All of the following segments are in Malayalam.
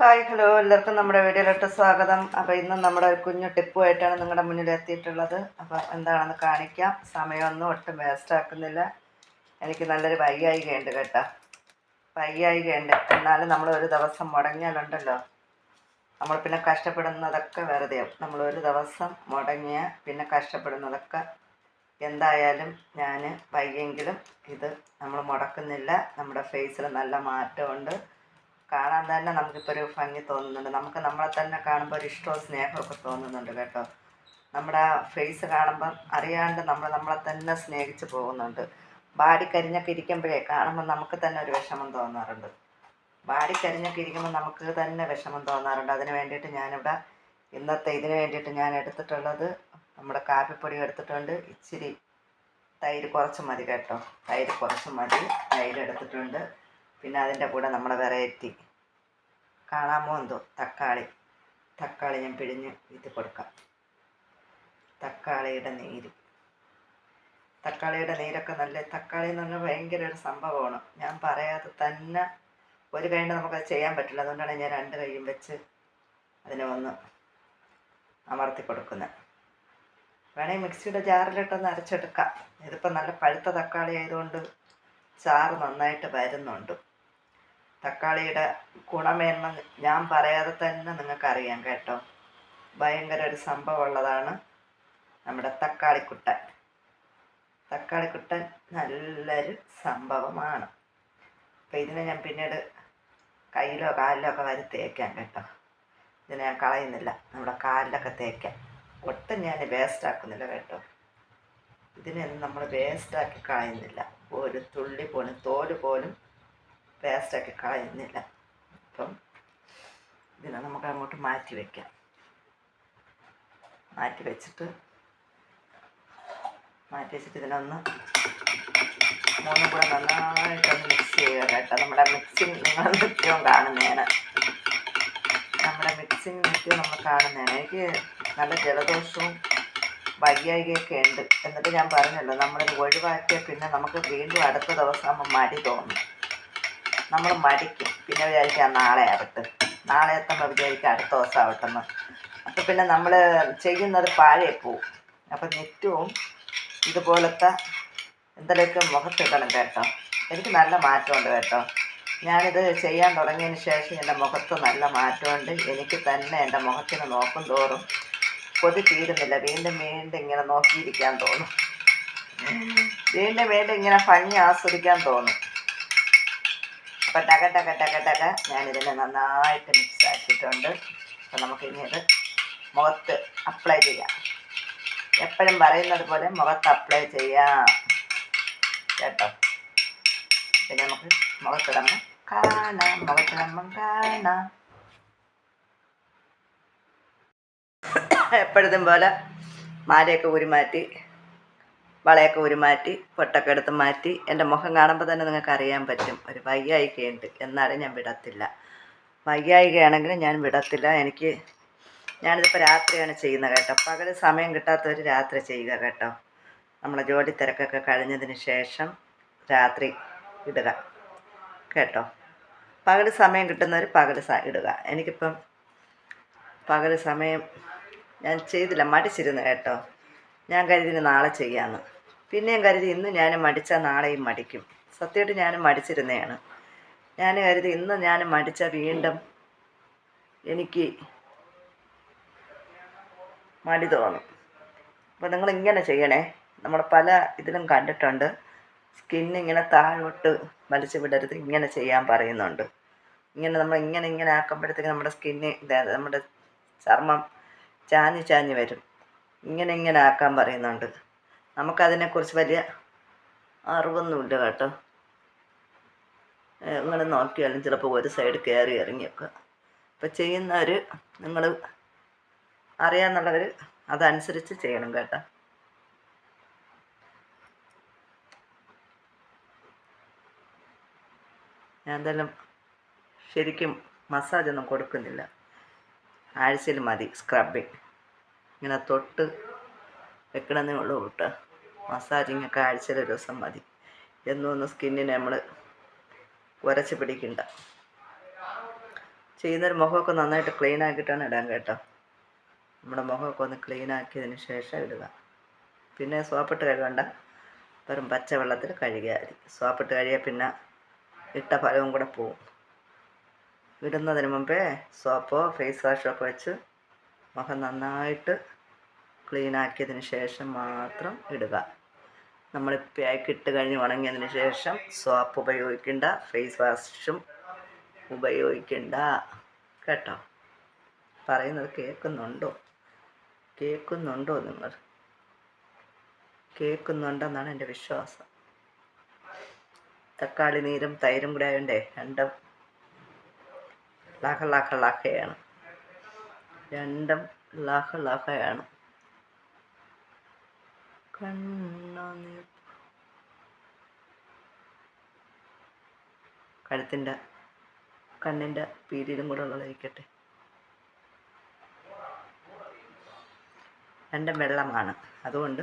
Hi hello. എല്ലാവർക്കും നമ്മുടെ വീഡിയോയിലോട്ട് സ്വാഗതം. അപ്പോൾ ഇന്ന് നമ്മുടെ ഒരു കുഞ്ഞു ടിപ്പുമായിട്ടാണ് നിങ്ങളുടെ മുന്നിൽ എത്തിയിട്ടുള്ളത്. അപ്പോൾ എന്താണെന്ന് കാണിക്കാം. സമയമൊന്നും ഒട്ടും വേസ്റ്റ് ആക്കുന്നില്ല. എനിക്ക് നല്ലൊരു വയ്യായികയുണ്ട് കേട്ടോ. വയ്യായികയുണ്ട് എന്നാലും നമ്മൾ ഒരു ദിവസം മുടങ്ങിയാലുണ്ടല്ലോ. നമ്മൾ പിന്നെ കഷ്ടപ്പെടുന്നതൊക്കെ വെറുതെയാവും നമ്മൾ ഒരു ദിവസം മുടങ്ങിയ പിന്നെ കഷ്ടപ്പെടുന്നതൊക്കെ എന്തായാലും ഞാൻ വയ്യെങ്കിലും ഇത് നമ്മൾ മുടക്കുന്നില്ല. നമ്മുടെ ഫേസിൽ നല്ല മാറ്റമുണ്ട്. കാണാൻ തന്നെ നമുക്കിപ്പോൾ ഒരു ഭംഗി തോന്നുന്നുണ്ട്. നമുക്ക് നമ്മളെ തന്നെ കാണുമ്പോൾ ഒരു ഇഷ്ടവും സ്നേഹമൊക്കെ തോന്നുന്നുണ്ട് കേട്ടോ. നമ്മുടെ ഫേസ് കാണുമ്പം അറിയാണ്ട് നമ്മൾ നമ്മളെ തന്നെ സ്നേഹിച്ച് പോകുന്നുണ്ട്. ബാടിക്കരിഞ്ഞൊക്കെ ഇരിക്കുമ്പോഴേ കാണുമ്പോൾ നമുക്ക് തന്നെ ഒരു വിഷമം തോന്നാറുണ്ട്. ബാടിക്കരിഞ്ഞൊക്കെ ഇരിക്കുമ്പോൾ നമുക്ക് തന്നെ വിഷമം തോന്നാറുണ്ട്. അതിന് വേണ്ടിയിട്ട് ഞാനിവിടെ ഇന്നത്തെ ഇതിന് വേണ്ടിയിട്ട് ഞാൻ എടുത്തിട്ടുള്ളത് നമ്മുടെ കാപ്പിപ്പൊടി എടുത്തിട്ടുണ്ട്. ഇച്ചിരി തൈര് കുറച്ച് മതി കേട്ടോ. തൈര് കുറച്ച് മതി. തൈര് എടുത്തിട്ടുണ്ട്. പിന്നെ അതിന്റെ കൂടെ നമ്മുടെ വെറൈറ്റി കാണാമോ എന്തോ? തക്കാളി. തക്കാളി ഞാൻ പിഴിഞ്ഞ് ഇത് കൊടുക്കാം. തക്കാളിയുടെ നീര്. തക്കാളിയുടെ നീരൊക്കെ നല്ല തക്കാളി എന്ന് പറഞ്ഞാൽ ഭയങ്കര ഒരു സംഭവമാണ്. ഞാൻ പറയാതെ തന്നെ ഒരു കൈ നമുക്ക് നമുക്കത് ചെയ്യാൻ പറ്റില്ല. അതുകൊണ്ടാണ് ഞാൻ രണ്ട് കൈയും വെച്ച് അതിനെ ഒന്ന് അമർത്തി കൊടുക്കുന്നത് വേണമെങ്കിൽ മിക്സിയുടെ ജാറിലിട്ടൊന്ന് അരച്ചെടുക്കാം. ഇതിപ്പോൾ നല്ല പഴുത്ത തക്കാളി ആയതുകൊണ്ട് ചാറ് നന്നായിട്ട് വരുന്നുണ്ട്. തക്കാളിയുടെ ഗുണമേന്മ ഞാൻ പറയാതെ തന്നെ നിങ്ങൾക്കറിയാം കേട്ടോ. ഭയങ്കര ഒരു സംഭവമുള്ളതാണ് നമ്മുടെ തക്കാളിക്കുട്ടൻ. തക്കാളിക്കുട്ടൻ നല്ലൊരു സംഭവമാണ്. അപ്പം ഇതിനെ ഞാൻ പിന്നീട് കയ്യിലോ കാലിലോ ഒക്കെ വരെ തേക്കാം കേട്ടോ. ഇതിനെ ഞാൻ കളയുന്നില്ല. നമ്മുടെ കാലിലൊക്കെ തേക്കാം. ഒട്ടും ഞാൻ വേസ്റ്റ് ആക്കുന്നില്ല കേട്ടോ. ഇതിനെ നമ്മൾ വേസ്റ്റാക്കി കളയുന്നില്ല. ഒരു തുള്ളി പോലും തോൽ പോലും വേസ്റ്റാക്കി കളയുന്നില്ല അപ്പം ഇതിനെ നമുക്ക് അങ്ങോട്ട് മാറ്റി വയ്ക്കാം മാറ്റി വെച്ചിട്ട് മാറ്റി വെച്ചിട്ട് ഇതിനൊന്ന് മൂന്നും കൂടെ നന്നായിട്ടൊന്ന് മിക്സ് ചെയ്യുക കേട്ടോ. നമ്മുടെ മിക്സിങ് നിങ്ങൾ നിത്യവും കാണുന്നതാണ്. നമ്മുടെ മിക്സിങ് നിത്യവും നമ്മൾ കാണുന്നതാണ്. എനിക്ക് നല്ല ജലദോഷവും വയ്യായികയൊക്കെ ഉണ്ട്. എന്നിട്ട് ഞാൻ പറഞ്ഞല്ലോ നമ്മളിത് ഒഴിവാക്കിയാൽ പിന്നെ നമുക്ക് വീണ്ടും അടുത്ത ദിവസം ആകുമ്പോൾ മടി തോന്നും. നമ്മൾ മടിക്കും പിന്നെ വിചാരിക്കാം നാളെ ആവട്ടെ. നാളെ എത്തുമ്പോൾ വിചാരിക്കാം അടുത്ത ദിവസം ആവട്ടെന്ന്. അപ്പം പിന്നെ നമ്മൾ ചെയ്യുന്നത് പാഴേ പോവും. അപ്പം നിത്യവും ഇതുപോലത്തെ എന്തെങ്കിലുമൊക്കെ മുഖത്തിടണം കേട്ടോ. എനിക്ക് നല്ല മാറ്റമുണ്ട് കേട്ടോ. ഞാനിത് ചെയ്യാൻ തുടങ്ങിയതിന് ശേഷം എന്റെ മുഖത്ത് നല്ല മാറ്റമുണ്ട്. എനിക്ക് തന്നെ എന്റെ മുഖത്തിന് നോക്കും തോറും കൊതി തീരുന്നില്ല. വീണ്ടും വീണ്ടും ഇങ്ങനെ നോക്കിയിരിക്കാൻ തോന്നും. വീണ്ടും വീണ്ടും ഇങ്ങനെ ഭംഗി ആസ്വദിക്കാൻ തോന്നും. അപ്പം ടക ടക ടക ടക. ഞാനിതിനെ നന്നായിട്ട് മിക്സ് ആക്കിയിട്ടുണ്ട്. അപ്പം നമുക്കിനി അത് മുഖത്ത് അപ്ലൈ ചെയ്യാം. എപ്പോഴും പറയുന്നത് പോലെ മുഖത്ത് അപ്ലൈ ചെയ്യാം. കേട്ടോ? പിന്നെ നമുക്ക് മുഖത്തിടമ്പം കാണാം. മുഖത്തിടമ്പം കാണാം. എപ്പോഴത്തും പോലെ മാലയൊക്കെ ഊരി മാറ്റി വളയൊക്കെ ഉരുമാറ്റി മാറ്റി പൊട്ടൊക്കെ എടുത്ത് മാറ്റി എന്റെ മുഖം കാണുമ്പോൾ തന്നെ നിങ്ങൾക്ക് അറിയാൻ പറ്റും. ഒരു വയ്യായികയുണ്ട്. എന്നാലും ഞാൻ വിടത്തില്ല. വയ്യായികയാണെങ്കിലും ഞാൻ വിടത്തില്ല. എനിക്ക് ഞാനിതിപ്പോൾ രാത്രിയാണ് ചെയ്യുന്നത് കേട്ടോ. പകൽ സമയം കിട്ടാത്തവർ രാത്രി ചെയ്യുക കേട്ടോ. നമ്മളെ ജോലി തിരക്കൊക്കെ കഴിഞ്ഞതിന് ശേഷം രാത്രി ഇടുക കേട്ടോ. പകൽ സമയം കിട്ടുന്നവർ പകൽ ഇടുക. എനിക്കിപ്പം പകൽ സമയം ഞാൻ ചെയ്തില്ല. മടിച്ചിരുന്നു കേട്ടോ. ഞാൻ കരുതി നാളെ ചെയ്യാമെന്ന് പിന്നെയും കരുതി ഇന്ന് ഞാൻ മടിച്ചാൽ നാളെയും മടിക്കും. സത്യമായിട്ട് ഞാൻ മടിച്ചിരുന്നതാണ്. ഞാൻ കരുതി ഇന്ന് ഞാൻ മടിച്ച വീണ്ടും എനിക്ക് മടി തോന്നും. അപ്പോൾ നിങ്ങൾ ഇങ്ങനെ ചെയ്യണേ. നമ്മൾ പല ഇതിലും കണ്ടിട്ടുണ്ട്. സ്കിൻ ഇങ്ങനെ താഴോട്ട് വലിച്ചു വിടരുത്. ഇങ്ങനെ ചെയ്യാൻ പറയുന്നുണ്ട്. ഇങ്ങനെ നമ്മൾ ഇങ്ങനെ ഇങ്ങനെ ആക്കുമ്പോഴത്തേക്ക് നമ്മുടെ സ്കിന്ന് നമ്മുടെ ചർമ്മം ചാഞ്ഞ് ചാഞ്ഞ് വരും. ഇങ്ങനെ ഇങ്ങനെ ആക്കാൻ പറയുന്നുണ്ട്. നമുക്കതിനെക്കുറിച്ച് വലിയ അറിവൊന്നുമില്ല കേട്ടോ. നിങ്ങൾ നോക്കിയാലും ചിലപ്പോൾ ഒരു സൈഡ് കയറി ഇറങ്ങിയൊക്കെ. അപ്പോൾ ചെയ്യുന്നവർ നിങ്ങൾ അറിയാമെന്നുള്ളവർ അതനുസരിച്ച് ചെയ്യണം കേട്ടോ. ഞാൻ എന്തായാലും ശരിക്കും മസാജൊന്നും കൊടുക്കുന്നില്ല. ആഴ്ചയിൽ മതി സ്ക്രബിങ് ഇങ്ങനെ തൊട്ട് വെക്കണമെന്നേ ഉള്ളൂ കേട്ടോ. മസാജിങ് ഒക്കെ ആഴ്ചയിൽ ഒരു ദിവസം മതി. എന്നൊന്ന് സ്കിന്നിനെ നമ്മൾ ഉരച്ച് പിടിക്കണ്ട. ചെയ്യുന്നൊരു മുഖമൊക്കെ നന്നായിട്ട് ക്ലീൻ ആക്കിയിട്ടാണ് ഇടാൻ കേട്ടോ. നമ്മുടെ മുഖമൊക്കെ ഒന്ന് ക്ലീൻ ആക്കിയതിന് ശേഷം ഇടുക. പിന്നെ സോപ്പിട്ട് കഴുകണ്ട. വെറും പച്ചവെള്ളത്തിൽ കഴുകിയാൽ മതി. സോപ്പിട്ട് കഴുകിയാൽ പിന്നെ ഇട്ട ഫലവും കൂടെ പോവും. ഇടുന്നതിന് മുമ്പേ സോപ്പോ ഫേസ് വാഷോ ഒക്കെ വെച്ച് മുഖം നന്നായിട്ട് ക്ലീൻ ആക്കിയതിന് ശേഷം മാത്രം ഇടുക. നമ്മൾ പാക്ക് ഇട്ട് കഴിഞ്ഞ് ഉണങ്ങിയതിന് ശേഷം സോപ്പ് ഉപയോഗിക്കണ്ട ഫേസ് വാഷും ഉപയോഗിക്കണ്ട. കേട്ടോ? പറയുന്നത് കേൾക്കുന്നുണ്ടോ? കേൾക്കുന്നുണ്ടോ നിങ്ങൾ? കേൾക്കുന്നുണ്ടെന്നാണ് എന്റെ വിശ്വാസം. തക്കാളി നീരും തൈരും കൂടെ ആയതുകൊണ്ടേ രണ്ടും ലഹ ലഹ ലഹയാണ്. രണ്ടും ലഹ ലഹയാണ് കണ്ണുനീർ കഴുത്തിന്റെ കണ്ണിന്റെ പീരിയിലും കൂടെ ഉള്ളതായിരിക്കട്ടെ. രണ്ടും വെള്ളമാണ്. അതുകൊണ്ട്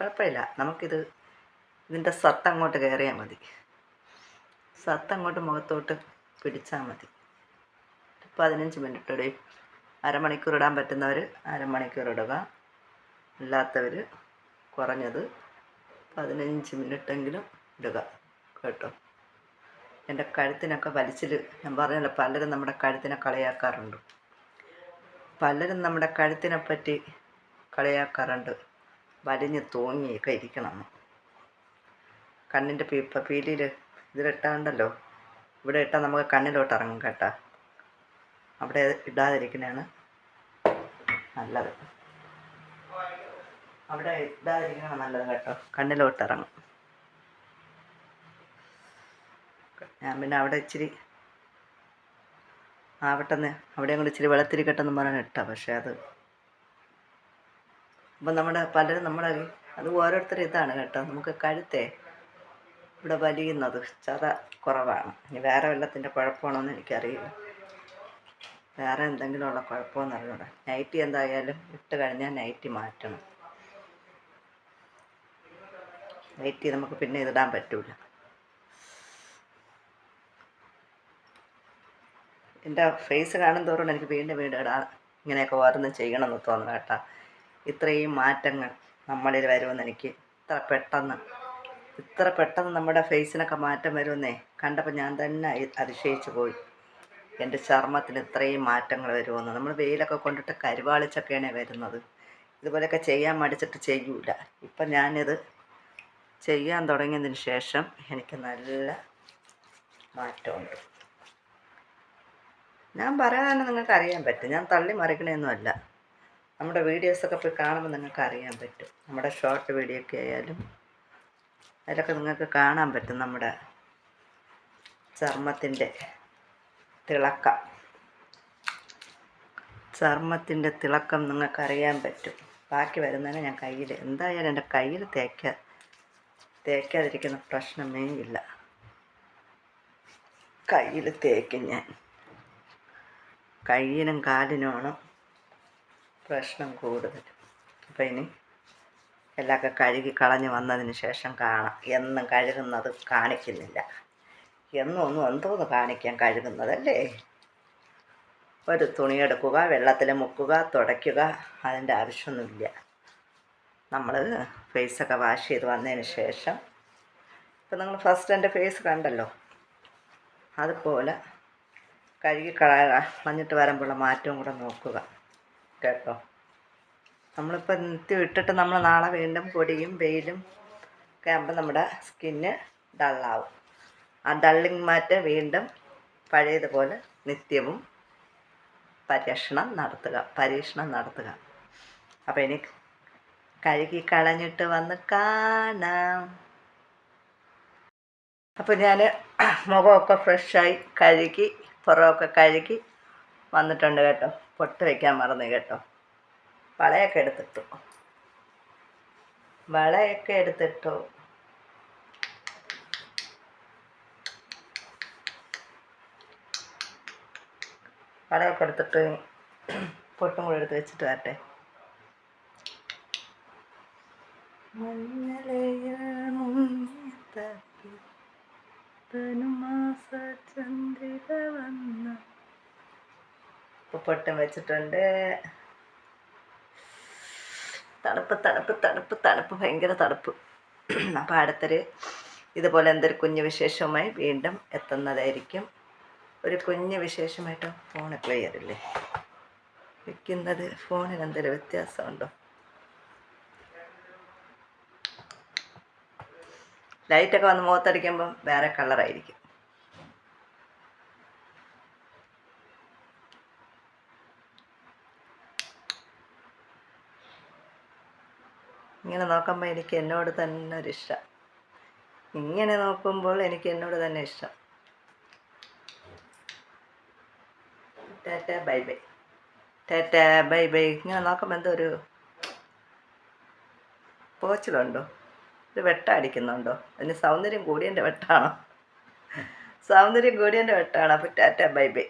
കുഴപ്പമില്ല. നമുക്കിത് ഇതിന്റെ സത്ത് അങ്ങോട്ട് കയറിയാൽ മതി. സത്ത് അങ്ങോട്ട് മുഖത്തോട്ട് പിടിച്ചാൽ മതി. പതിനഞ്ച് മിനിറ്റ് ഇടും അരമണിക്കൂർ ഇടാൻ പറ്റുന്നവർ അരമണിക്കൂർ ഇടുക. അല്ലാത്തവർ കുറഞ്ഞത് പതിനഞ്ച് മിനിറ്റെങ്കിലും ഇടുക. കേട്ടോ? എന്റെ കഴുത്തിനൊക്കെ വലിച്ചിൽ ഞാൻ പറഞ്ഞല്ലോ പലരും നമ്മുടെ കഴുത്തിനെ കളിയാക്കാറുണ്ട്. പലരും നമ്മുടെ കഴുത്തിനെ പറ്റി കളിയാക്കാറുണ്ട്. വലിഞ്ഞ് തൂങ്ങിയൊക്കെ ഇരിക്കണം. കണ്ണിന്റെ പീപ്പ പീലിയിൽ ഇതിലിട്ടാണ്ടല്ലോ. ഇവിടെ ഇട്ടാൽ നമുക്ക് കണ്ണിലോട്ട് ഇറങ്ങും കേട്ടോ. അവിടെ ഇടാതിരിക്കുന്നതാണ് നല്ലത്. അവിടെ ഇടാതിരിക്കുന്നതാണ് നല്ലത് കേട്ടോ. കണ്ണിലോട്ട് ഇറങ്ങും ഞാൻ പിന്നെ അവിടെ ഇച്ചിരി ആവട്ടെന്ന് അവിടെ കൂടി ഇച്ചിരി വെള്ളത്തിരിക്കട്ടെന്ന് പറഞ്ഞാൽ ഇട്ടാ. പക്ഷേ അത് അപ്പം നമ്മുടെ പലരും നമ്മുടെ അത് ഓരോരുത്തരും ഇതാണ് കേട്ടോ. നമുക്ക് കഴുത്തേ ഇവിടെ വലിയുന്നത് ചത കുറവാണ്. ഇനി വേറെ വെള്ളത്തിന്റെ കുഴപ്പമാണോ എന്ന് എനിക്കറിയില്ല. വേറെ എന്തെങ്കിലും ഉള്ള കുഴപ്പമെന്ന് അറിഞ്ഞൂടാ. നൈറ്റി എന്തായാലും ഇട്ട് കഴിഞ്ഞാൽ നൈറ്റി മാറ്റണം. നൈറ്റി നമുക്ക് പിന്നെ ഇതിടാൻ പറ്റൂല. എന്റെ ഫേസ് കാണും തോറും എനിക്ക് വീണ്ടും വീണ്ടും ഇടാൻ ഇങ്ങനെയൊക്കെ ഓരോന്നും ചെയ്യണമെന്ന് തോന്നുന്നു കേട്ടോ. ഇത്രയും മാറ്റങ്ങൾ നമ്മളിൽ വരുമെന്ന് എനിക്ക് ഇത്ര പെട്ടെന്ന് ഇത്ര പെട്ടെന്ന് നമ്മുടെ ഫേസിനൊക്കെ മാറ്റം വരുമെന്നേ കണ്ടപ്പോൾ ഞാൻ തന്നെ അതിശയിച്ചു പോയി. എന്റെ ചർമ്മത്തിന് ഇത്രയും മാറ്റങ്ങൾ വരുമെന്ന്. നമ്മൾ വെയിലൊക്കെ കൊണ്ടിട്ട് കരുവാളിച്ചൊക്കെയാണ് വരുന്നത്. ഇതുപോലെയൊക്കെ ചെയ്യാൻ മടിച്ചിട്ട് ചെയ്യൂല. ഇപ്പം ഞാനിത് ചെയ്യാൻ തുടങ്ങിയതിന് ശേഷം എനിക്ക് നല്ല മാറ്റമുണ്ട്. ഞാൻ പറയാനും നിങ്ങൾക്ക് അറിയാൻ പറ്റും. ഞാൻ തള്ളി മറിക്കണയൊന്നുമല്ല നമ്മുടെ വീഡിയോസൊക്കെ പോയി കാണുമ്പോൾ നിങ്ങൾക്ക് അറിയാൻ പറ്റും. നമ്മുടെ ഷോർട്ട് വീഡിയോ ഒക്കെ ആയാലും അതിലൊക്കെ നിങ്ങൾക്ക് കാണാൻ പറ്റും നമ്മുടെ ചർമ്മത്തിന്റെ തിളക്കം. ചർമ്മത്തിന്റെ തിളക്കം നിങ്ങൾക്ക് അറിയാൻ പറ്റും. ബാക്കി വരുന്നതിന് ഞാൻ കയ്യിൽ എന്തായാലും എന്റെ കയ്യിൽ തേക്ക തേക്കാതിരിക്കുന്ന പ്രശ്നമേ ഇല്ല. കയ്യിൽ തേക്കും ഞാൻ. കയ്യിനും കാലിനുമാണ് പ്രശ്നം കൂടുതൽ. അപ്പം ഇനി എല്ലാമൊക്കെ കഴുകി കളഞ്ഞ് വന്നതിന് ശേഷം കാണാം. എന്നും കഴുകുന്നത് കാണിക്കുന്നില്ല. എന്നും ഒന്നും എന്തോന്ന് കാണിക്കാൻ കഴുകുന്നതല്ലേ ഒരു തുണിയെടുക്കുക വെള്ളത്തിൽ മുക്കുക തുടയ്ക്കുക അതിന്റെ ആവശ്യമൊന്നുമില്ല. നമ്മൾ ഫേസൊക്കെ വാഷ് ചെയ്ത് വന്നതിന് ശേഷം ഇപ്പം നിങ്ങൾ ഫസ്റ്റ് എന്റെ ഫേസ് കണ്ടല്ലോ അതുപോലെ കഴുകി കളഞ്ഞിട്ട് വരുമ്പോഴുള്ള മാറ്റവും കൂടെ നോക്കുക കേട്ടോ? നമ്മളിപ്പോൾ നിത്യം ഇട്ടിട്ട് നമ്മൾ നാളെ വീണ്ടും പൊടിയും വെയിലും ഒക്കെ ആകുമ്പോൾ നമ്മുടെ സ്കിന്ന് ഡള്ളാവും. ആ ഡള്ളിങ് മാറ്റം വീണ്ടും പഴയതുപോലെ നിത്യവും പരീക്ഷണം നടത്തുക പരീക്ഷണം നടത്തുക. അപ്പോൾ ഇനി കഴുകി കളഞ്ഞിട്ട് വന്ന് കാണാം. അപ്പോൾ ഞാൻ മുഖമൊക്കെ ഫ്രഷായി കഴുകി പുറമൊക്കെ കഴുകി വന്നിട്ടുണ്ട് കേട്ടോ. പൊട്ട് വയ്ക്കാൻ മറന്നു കേട്ടോ. വളയൊക്കെ എടുത്തിട്ടു. വളയൊക്കെ എടുത്തിട്ടു. വളയൊക്കെ എടുത്തിട്ട് പൊട്ടും കൂടെ എടുത്ത് വെച്ചിട്ട് വരട്ടെ. പൊട്ടും വെച്ചിട്ടുണ്ട്. തണുപ്പ് തണുപ്പ് തണുപ്പ് തണുപ്പ് ഭയങ്കര തണുപ്പ്. അപ്പോൾ അടുത്തൊരു ഇതുപോലെ എന്തൊരു കുഞ്ഞു വിശേഷവുമായി വീണ്ടും എത്തുന്നതായിരിക്കും. ഒരു കുഞ്ഞ് വിശേഷമായിട്ട് ഫോൺ ക്ലിയർ ഇല്ലേ വെക്കുന്നത് ഫോണിന് എന്തെങ്കിലും വ്യത്യാസമുണ്ടോ? ലൈറ്റൊക്കെ വന്ന് മുഖത്തടിക്കുമ്പം വേറെ കളറായിരിക്കും ഇങ്ങനെ നോക്കുമ്പോൾ എനിക്ക് എന്നോട് തന്നെ ഒരു ഇഷ്ടം ഇങ്ങനെ നോക്കുമ്പോൾ എനിക്ക് എന്നോട് തന്നെ ഇഷ്ടം. Tata bye bye. Tata bye bye. ഇങ്ങനെ നോക്കുമ്പോൾ എന്തോ ഒരു പോച്ചിലുണ്ടോ? ഒരു വെട്ട അടിക്കുന്നുണ്ടോ? അതിന് സൗന്ദര്യം കൂടിയതിന്റെ വെട്ടാണോ? സൗന്ദര്യം കൂടിയതിന്റെ വെട്ടാണ്? അപ്പോൾ ടാറ്റ ബൈ ബൈ.